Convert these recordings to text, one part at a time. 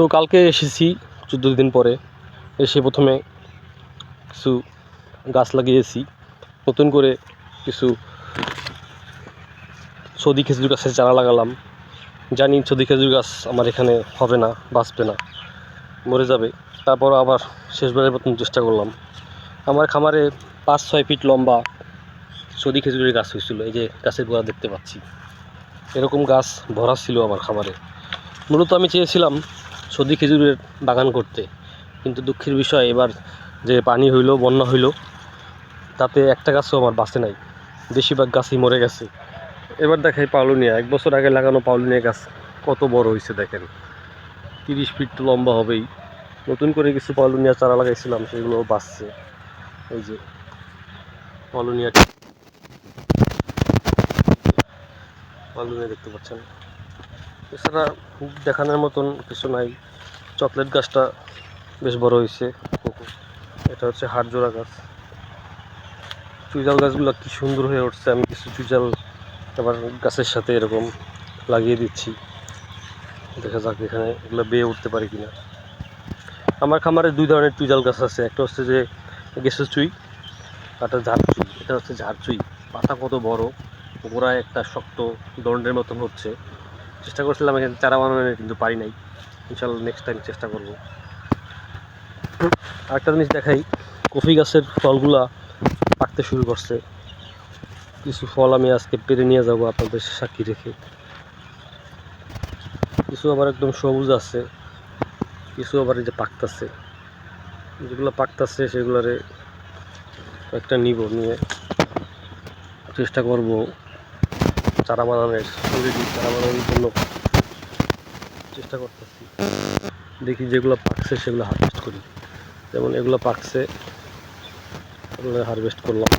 তো কালকে এসেছি চোদ্দ দিন পরে। এসে প্রথমে কিছু গাছ লাগিয়েছি। নতুন করে কিছু সদি খেজুর গাছের চারা লাগালাম। জানি সদি খেজুর গাছ আমার এখানে হবে না, বাঁচবে না, মরে যাবে। তারপর আবার শেষবারের প্রথম চেষ্টা করলাম। আমার খামারে পাঁচ, ছয় ফিট লম্বা সদি খেজুরের গাছ হয়েছিল, এই যে গাছের গোড়া দেখতে পাচ্ছি। এরকম গাছ ভরা ছিল আমার খামারে। মূলত আমি চেয়েছিলাম সদি খেজুরের বাগান করতে। কিন্তু দুঃখের বিষয়, এবার যে পানি হইল, বন্যা হইল, তাতে একটা গাছও আমার বাঁচে নাই। বেশিরভাগ গাছই মরে গেছে। এবার দেখাই পাউলুনিয়া এক বছর আগে লাগানো পাউলুনিয়া গাছ কত বড় হয়েছে দেখেন। তিরিশ ফিট তো লম্বা হবেই। নতুন করে কিছু পাউলুনিয়া চারা লাগাইছিলাম, সেগুলো বাঁচছে। এই যে পাউলুনিয়া পাউলুনিয়া দেখতে পাচ্ছেন? এছাড়া দেখানোর মতন কিছু নাই। চকলেট গাছটা বেশ বড় হয়েছে এটা হচ্ছে হাড়জোড়া গাছ। চুইজাল গাছগুলো কি সুন্দর হয়ে উঠছে। আমি কিছু চুইজাল আবার গাছের সাথে এরকম লাগিয়ে দিচ্ছি। দেখা যাক এখানে এগুলো বেয়ে উঠতে পারে কিনা। আমার খামারে দুই ধরনের চুইজাল গাছ আছে। একটা হচ্ছে যে গেসের চুই একটা ঝাড় চুই। এটা হচ্ছে ঝাড় চুই। পাতা কত বড়, গোড়ায় একটা শক্ত দণ্ডের মতন হচ্ছে। চেষ্টা করছিলাম, এখানে চারা বানানোর কিন্তু পারি নাই। ইনশাল্লাহ নেক্সট টাইম চেষ্টা করব। আরেকটা জিনিস দেখাই, কফি গাছের ফলগুলা পাকতে শুরু করছে। কিছু ফল আমি আজকে পেরে নিয়ে যাব আপনাদের সাক্ষী রেখে। কিছু আবার একদম সবুজ আছে, কিছু আবার এই যে পাকতাছে। যেগুলো পাকতাছে সেগুলোরে একটা নিব নিয়ে। চেষ্টা করব। চারা বানানোর অলরেডি চারা বানানোর জন্য চেষ্টা করতেছি। দেখি যেগুলো পাকছে সেগুলো হারভেস্ট করি। যেমন এগুলো পাকছে হারভেস্ট করলাম।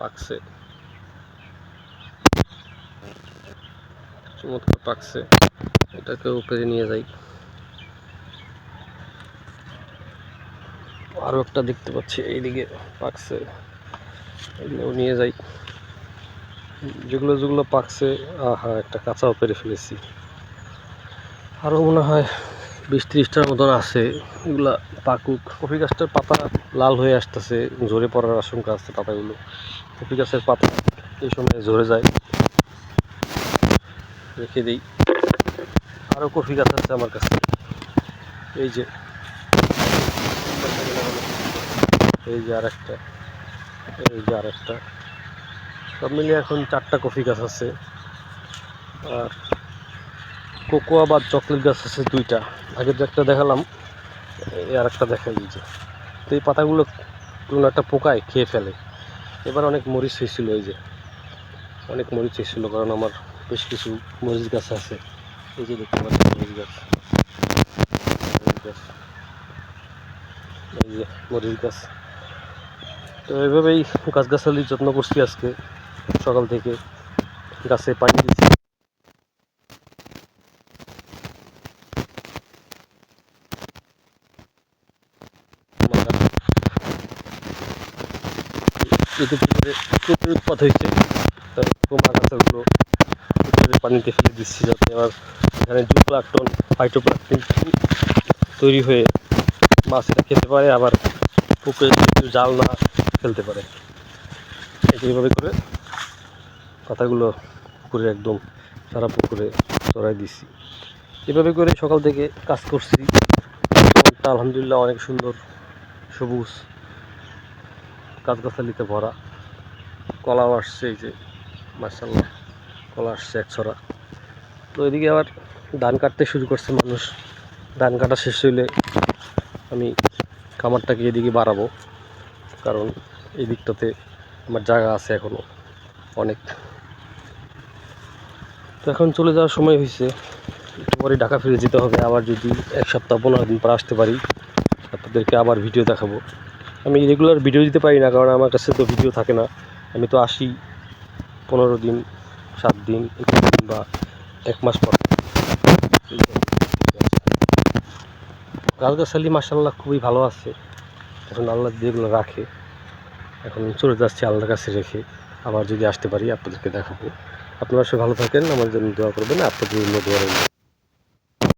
পাকছে। চমৎকার পাকছে। এটাকে উপরে নিয়ে যাই। আরও একটা দেখতে পাচ্ছি, এইদিকে পাকছে। এগুলোও নিয়ে যাই। যেগুলো যেগুলো পাকছে, আহা, একটা কাঁচাও পেরে ফেলেছি। আরও মনে হয় বিশ ত্রিশটার মতন আছে। এগুলা পাকুক। কফি গাছটার পাতা লাল হয়ে আসতেছে, ঝরে পড়ার আশঙ্কা আছে পাতাগুলো। কফি গাছের পাতা এই সময় ঝরে যায়। রেখে দিই। আরও কফি গাছ আছে আমার কাছে। এই যে। এই যে আর একটা এই যে আর একটা সব মিলিয়ে এখন চারটা কফি গাছ আছে। আর কোকোয়া বা চকলেট গাছ আছে দুইটা। আগের যে একটা দেখালাম আর একটা দেখা এই যে। তো এই পাতাগুলো কোনো একটা পোকায় খেয়ে ফেলে। এবার অনেক মরিচ হয়েছিল এই যে। অনেক মরিচ হয়েছিল কারণ আমার বেশ কিছু মরিচ গাছ আছে। এই যে দেখতে পাচ্ছি মরিচ গাছ। মরিচ গাছ। গাছ। তো এইভাবেই গাছগাছালির যত্ন করছি আজকে সকাল থেকে। গাছে পানি দিচ্ছি। পুকুরে প্রচুর উৎপাত হয়েছে। আগাছাগুলো পুকুরের পানিতে ফেলে দিচ্ছি যাতে আবার এখানে জুপ্লাকটন ফাইটোপ্লাকটন তৈরি হয়ে মাছেরা খেতে পারে, আবার পুকুরে জাল না ফেলতে পারে। এইভাবে করে পাতাগুলো পুকুরে একদম সারা পুকুরে চড়াই দিছি এভাবে করে সকাল থেকে কাজ করছি। আলহামদুলিল্লাহ অনেক সুন্দর সবুজ গাছগাছালিতে ভরা কলাও আসছে এই যে মার্শাল্লাহ কলা আসছে এক ছড়া। তো এদিকে আবার ধান কাটতে শুরু করছে মানুষ। ধান কাটা শেষ হইলে আমি খামারটাকে এদিকে বাড়াবো। কারণ এই দিকটাতে আমার জায়গা আছে এখনও অনেক। তো এখন চলে যাওয়ার সময় হয়েছে একটু পরে ঢাকা ফিরে যেতে হবে। আবার যদি এক সপ্তাহ, পনেরো দিন পর আসতে পারি, আপনাদেরকে আবার ভিডিও দেখাবো। আমি রেগুলার ভিডিও দিতে পারি না, কারণ আমার কাছে তো ভিডিও থাকে না। আমি তো আসি পনেরো দিন সাত দিন বা এক মাস পর। গাছগাছালি মাসাল্লাহ খুবই ভালো আছে। এখন আল্লাহ যেগুলো রাখে। এখন চলে যাচ্ছি আল্লাহর কাছে রেখে। আবার যদি আসতে পারি, আপনাদেরকে দেখাবো। আপনারা সে ভালো থাকেন আমার জন্য দোয়া করবেন। আপনাদের জন্য দোয়া রইল।